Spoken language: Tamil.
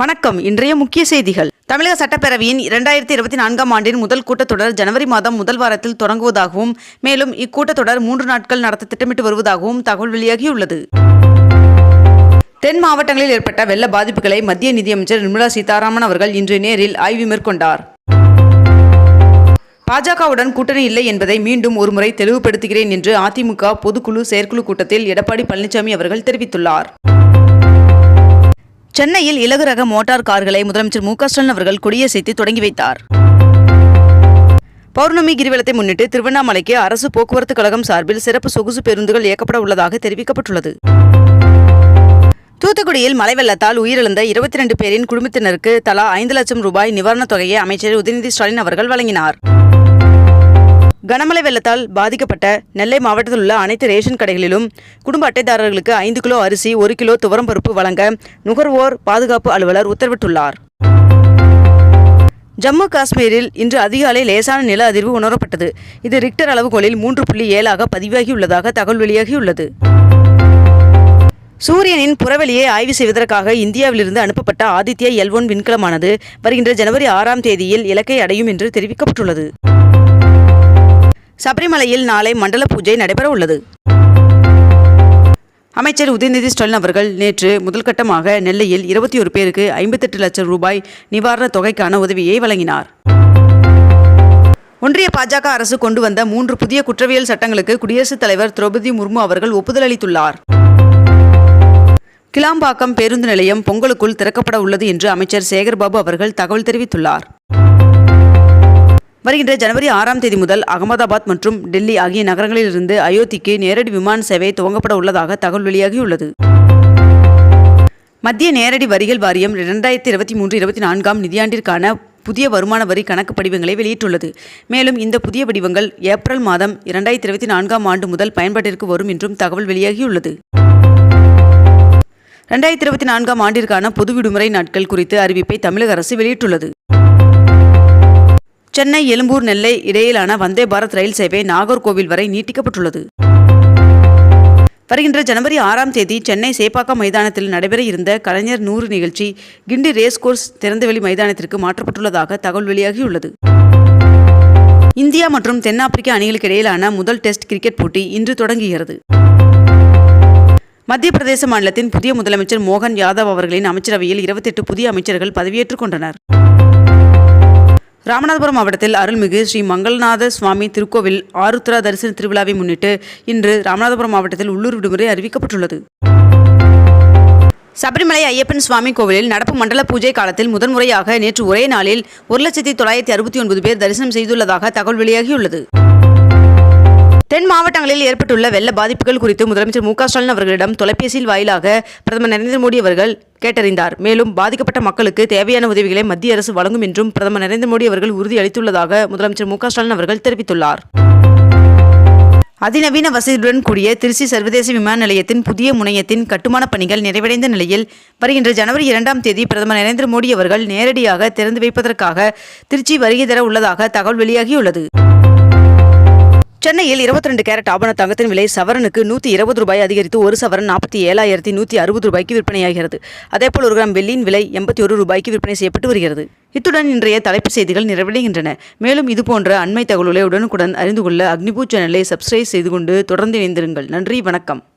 வணக்கம். இன்றைய முக்கிய செய்திகள். தமிழக சட்டப்பேரவையின் இரண்டாயிரத்தி இருபத்தி நான்காம் ஆண்டின் முதல் கூட்டத்தொடர் ஜனவரி மாதம் முதல் வாரத்தில் தொடங்குவதாகவும் மேலும் இக்கூட்டத்தொடர் மூன்று நாட்கள் நடத்த திட்டமிட்டு வருவதாகவும் தகவல் வெளியாகியுள்ளது. தென் மாவட்டங்களில் ஏற்பட்ட வெள்ள பாதிப்புகளை மத்திய நிதியமைச்சர் நிர்மலா சீதாராமன் அவர்கள் இன்று நேரில் ஆய்வு மேற்கொண்டார். பாஜகவுடன் கூட்டணி இல்லை என்பதை மீண்டும் ஒருமுறை தெளிவுபடுத்துகிறேன் என்று அதிமுக பொதுக்குழு செயற்குழு கூட்டத்தில் எடப்பாடி பழனிசாமி அவர்கள் தெரிவித்துள்ளார். சென்னையில் இலகு ரக மோட்டார் கார்களை முதலமைச்சர் மு ஸ்டாலின் அவர்கள் கொடியசைத்து தொடங்கி வைத்தார். பௌர்ணமி கிரிவலத்தை முன்னிட்டு திருவண்ணாமலைக்கு அரசு போக்குவரத்து கழகம் சார்பில் சிறப்பு சொகுசு பேருந்துகள் இயக்கப்பட உள்ளதாக தெரிவிக்கப்பட்டுள்ளது. தூத்துக்குடியில் மழை வெள்ளத்தால் உயிரிழந்த இருபத்தி ரெண்டு பேரின் குடும்பத்தினருக்கு தலா ஐந்து லட்சம் ரூபாய் நிவாரணத் தொகையை அமைச்சர் உதயநிதி ஸ்டாலின் அவர்கள் வழங்கினார். கனமழை வெள்ளத்தால் பாதிக்கப்பட்ட நெல்லை மாவட்டத்தில் உள்ள அனைத்து ரேஷன் கடைகளிலும் குடும்ப அட்டைதாரர்களுக்கு ஐந்து கிலோ அரிசி ஒரு கிலோ துவரம் பருப்பு வழங்க நுகர்வோர் பாதுகாப்பு அலுவலர் உத்தரவிட்டுள்ளார். ஜம்மு காஷ்மீரில் இன்று அதிகாலை லேசான நில அதிர்வு உணரப்பட்டது. இது ரிக்டர் அளவுகோலில் மூன்று புள்ளி ஏழாக பதிவாகியுள்ளதாக தகவல் வெளியாகியுள்ளது. சூரியனின் புறவெளியை ஆய்வு செய்வதற்காக இந்தியாவிலிருந்து அனுப்பப்பட்ட ஆதித்யா எல் ஒன் விண்கலமானது வருகின்ற ஜனவரி ஆறாம் தேதியில் இலக்கை அடையும் என்று தெரிவிக்கப்பட்டுள்ளது. சபரிமலையில் நாளை மண்டல பூஜை நடைபெற உள்ளது அமைச்சர் உதயநிதி ஸ்டாலின் அவர்கள் நேற்று முதல்கட்டமாக நெல்லையில் இருபத்தி ஒரு பேருக்கு ஐம்பத்தெட்டு லட்சம் ரூபாய் நிவாரணத் தொகைக்கான உதவியை வழங்கினார். ஒன்றிய பாஜக அரசு கொண்டு வந்த மூன்று புதிய குற்றவியல் சட்டங்களுக்கு குடியரசுத் தலைவர் திரௌபதி முர்மு அவர்கள் ஒப்புதல் அளித்துள்ளார். கிளாம்பாக்கம் பேருந்து நிலையம் பொங்கலுக்குள் திறக்கப்பட உள்ளது என்று அமைச்சர் சேகர்பாபு அவர்கள் தகவல் தெரிவித்துள்ளார். வருகின்ற ஜனவரி ஆறாம் தேதி முதல் அகமதாபாத் மற்றும் டெல்லி ஆகிய நகரங்களிலிருந்து அயோத்திக்கு நேரடி விமான சேவை துவங்கப்பட உள்ளதாக தகவல் வெளியாகியுள்ளது. மத்திய நேரடி வரிகள் வாரியம் இரண்டாயிரத்தி இருபத்தி மூன்று இருபத்தி நான்காம் நிதியாண்டிற்கான புதிய வருமான வரி கணக்கு படிவங்களை வெளியிட்டுள்ளது. மேலும் இந்த புதிய படிவங்கள் ஏப்ரல் மாதம் இரண்டாயிரத்தி இருபத்தி நான்காம் ஆண்டு முதல் பயன்பாட்டிற்கு வரும் என்றும் தகவல் வெளியாகியுள்ளது. ரெண்டாயிரத்தி இருபத்தி நான்காம் ஆண்டிற்கான பொது விடுமுறை நாட்கள் குறித்து அறிவிப்பை தமிழக அரசு வெளியிட்டுள்ளது. சென்னை எழும்பூர் நெல்லை இடையிலான வந்தே பாரத் ரயில் சேவை நாகர்கோவில் வரை நீட்டிக்கப்பட்டுள்ளது. வருகின்ற ஜனவரி ஆறாம் தேதி சென்னை சேப்பாக்கம் மைதானத்தில் நடைபெற இருந்த கலைஞர் நூறு நிகழ்ச்சி கிண்டி ரேஸ் கோர்ஸ் திறந்தவெளி மைதானத்திற்கு மாற்றப்பட்டுள்ளதாக தகவல் வெளியாகியுள்ளது. இந்தியா மற்றும் தென்னாப்பிரிக்க அணிகளுக்கு இடையிலான முதல் டெஸ்ட் கிரிக்கெட் போட்டி இன்று தொடங்குகிறது. மத்திய பிரதேச மாநிலத்தின் புதிய முதலமைச்சர் மோகன் யாதவ் அவர்களின் அமைச்சரவையில் இருபத்தெட்டு புதிய அமைச்சர்கள் பதவியேற்றுக் கொண்டனர். ராமநாதபுரம் மாவட்டத்தில் அருள்மிகு ஸ்ரீ மங்கள்நாத சுவாமி திருக்கோவில் ஆருத்ரா தரிசன திருவிழாவை முன்னிட்டு இன்று ராமநாதபுரம் மாவட்டத்தில் உள்ளூர் விடுமுறை அறிவிக்கப்பட்டுள்ளது. சபரிமலை ஐயப்பன் சுவாமி கோவிலில் நடப்பு மண்டல பூஜை காலத்தில் முதன்முறையாக நேற்று ஒரே நாளில் ஒரு லட்சத்தி தொள்ளாயிரத்தி அறுபத்தி ஒன்பது பேர் தரிசனம் செய்துள்ளதாக தகவல் வெளியாகியுள்ளது. தென் மாவட்டங்களில் ஏற்பட்டுள்ள வெள்ள பாதிப்புகள் குறித்து முதலமைச்சர் மு ஸ்டாலின் அவர்களிடம் தொலைபேசியில் வாயிலாக பிரதமர் நரேந்திர மோடி அவர்கள் கேட்டறிந்தார். மேலும் பாதிக்கப்பட்ட மக்களுக்கு தேவையான உதவிகளை மத்திய அரசு வழங்கும் என்றும் பிரதமர் நரேந்திர மோடி அவர்கள் உறுதியளித்துள்ளதாக முதலமைச்சர் மு ஸ்டாலின் அவர்கள் தெரிவித்துள்ளார். அதிநவீன வசதியுடன் கூடிய திருச்சி சர்வதேச விமான நிலையத்தின் புதிய முனையத்தின் கட்டுமானப் பணிகள் நிறைவடைந்த நிலையில் வருகின்ற ஜனவரி இரண்டாம் தேதி பிரதமர் நரேந்திர மோடி அவர்கள் நேரடியாக திறந்து வைப்பதற்காக திருச்சி வருகை தர உள்ளதாக தகவல் வெளியாகியுள்ளது. சென்னையில் இருபத்தி ரெண்டு கேரட் ஆபண தங்கத்தின் விலை சவரனுக்கு நூற்றி இருபது ரூபாய் அதிகரித்து ஒரு சவரன் நாற்பத்தி ஏழாயிரத்தி நூற்றி அறுபது ரூபாய்க்கு விற்பனையாகிறது. அதேபோல் ஒரு கிராம் வெள்ளியின் விலை எண்பத்தி ஒரு ரூபாய்க்கு விற்பனை செய்யப்பட்டு வருகிறது. இத்துடன் இன்றைய தலைப்புச் செய்திகள் நிறைவடைகின்றன. மேலும் இதுபோன்ற அண்மை தகவல்களை உடனுக்குடன் அறிந்து கொள்ள அக்னிபூ சேனலை சப்ஸ்கிரைப் செய்து கொண்டு தொடர்ந்து இணைந்திருங்கள். நன்றி வணக்கம்.